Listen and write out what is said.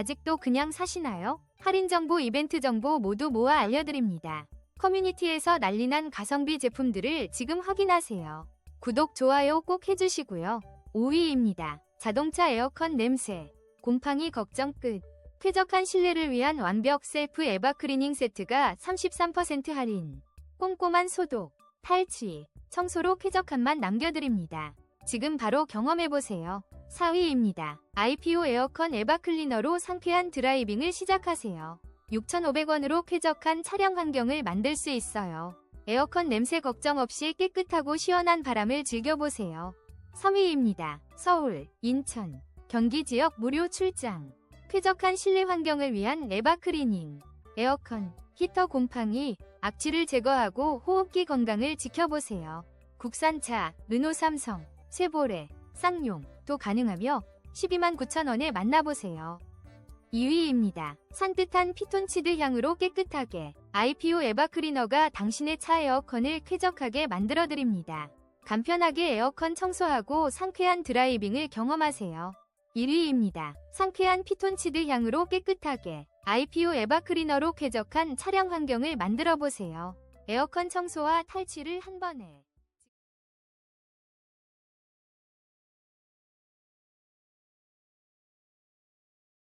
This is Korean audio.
아직도 그냥 사시나요? 할인 정보, 이벤트 정보 모두 모아 알려드립니다. 커뮤니티에서 난리난 가성비 제품들을 지금 확인하세요. 구독, 좋아요 꼭 해주시고요. 5위입니다. 자동차 에어컨 냄새. 곰팡이 걱정 끝. 쾌적한 실내를 위한 완벽 셀프 에바 클리닝 세트가 33% 할인. 꼼꼼한 소독, 탈취, 청소로 쾌적함만 남겨드립니다. 지금 바로 경험해보세요. 4위입니다. IPO 에어컨 에바 클리너로 상쾌한 드라이빙을 시작하세요. 6,500원으로 쾌적한 촬영 환경을 만들 수 있어요. 에어컨 냄새 걱정 없이 깨끗하고 시원한 바람을 즐겨보세요. 3위입니다. 서울, 인천, 경기 지역 무료 출장. 쾌적한 실내 환경을 위한 에바 클리닝. 에어컨, 히터 곰팡이, 악취를 제거하고 호흡기 건강을 지켜보세요. 국산차, 르노 삼성, 쉐보레, 쌍용 도 가능하며 12만 9천원에 만나보세요. 2위입니다. 산뜻한 피톤치드 향으로 깨끗하게 IPO 에바 클리너가 당신의 차 에어컨을 쾌적하게 만들어드립니다. 간편하게 에어컨 청소하고 상쾌한 드라이빙을 경험하세요. 1위입니다. 상쾌한 피톤치드 향으로 깨끗하게 IPO 에바 클리너로 쾌적한 차량 환경을 만들어 보세요. 에어컨 청소와 탈취를 한 번에